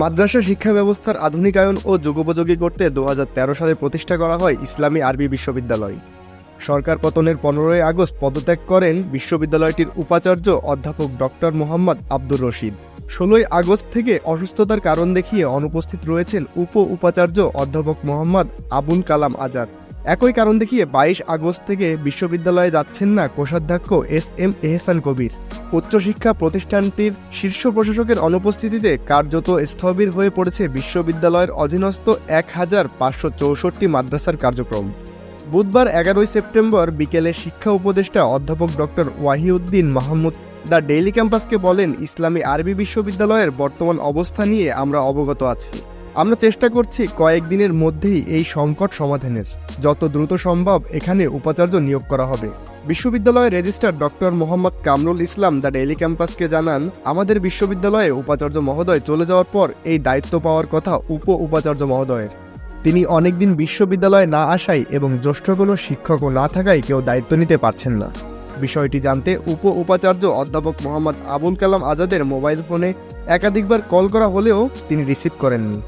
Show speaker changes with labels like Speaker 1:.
Speaker 1: মাদ্রাসা শিক্ষা ব্যবস্থার আধুনিকায়ন ও যুগোপযোগী করতে দু হাজার তেরো সালে প্রতিষ্ঠা করা হয় ইসলামী আরবি বিশ্ববিদ্যালয়। সরকার পতনের পনেরোই আগস্ট পদত্যাগ করেন বিশ্ববিদ্যালয়টির উপাচার্য অধ্যাপক ডক্টর মোহাম্মদ আব্দুর রশিদ। ষোলোই আগস্ট থেকে অসুস্থতার কারণ দেখিয়ে অনুপস্থিত রয়েছেন উপ উপাচার্য অধ্যাপক মোহাম্মদ আবুল কালাম আজাদ। একই কারণ দেখিয়ে বাইশ আগস্ট থেকে বিশ্ববিদ্যালয়ে যাচ্ছেন না কোষাধ্যক্ষ এস এম এহসান কবির। উচ্চশিক্ষা প্রতিষ্ঠানটির শীর্ষ প্রশাসকের অনুপস্থিতিতে কার্যত স্থবির হয়ে পড়েছে বিশ্ববিদ্যালয়ের অধীনস্থ এক হাজার পাঁচশো চৌষট্টি মাদ্রাসার কার্যক্রম। বুধবার এগারোই সেপ্টেম্বর বিকেলে শিক্ষা উপদেষ্টা অধ্যাপক doctor Wahiduddin Mahmud the daily ক্যাম্পাসকে বলেন, ইসলামী আরবি বিশ্ববিদ্যালয়ের বর্তমান অবস্থা নিয়ে আমরা অবগত আছি। আমরা চেষ্টা করছি কয়েকদিনের মধ্যেই এই সংকট সমাধানের। যত দ্রুত সম্ভব এখানে উপাচার্য নিয়োগ করা হবে। বিশ্ববিদ্যালয়ের registrar doctor Mohammad Kamrul Islam the daily ক্যাম্পাসকে জানান, আমাদের বিশ্ববিদ্যালয়ে উপাচার্য মহোদয় চলে যাওয়ার পর এই দায়িত্ব পাওয়ার কথা উপ উপাচার্য মহোদয়ের। তিনি অনেকদিন বিশ্ববিদ্যালয়ে না আসায় এবং জ্যেষ্ঠ কোনো শিক্ষকও না থাকায় কেউ দায়িত্ব নিতে পারছেন না। বিষয়টি জানতে উপ উপাচার্য অধ্যাপক মোহাম্মদ আবুল কালাম আজাদের মোবাইল ফোনে একাধিকবার কল করা হলেও তিনি রিসিভ করেননি।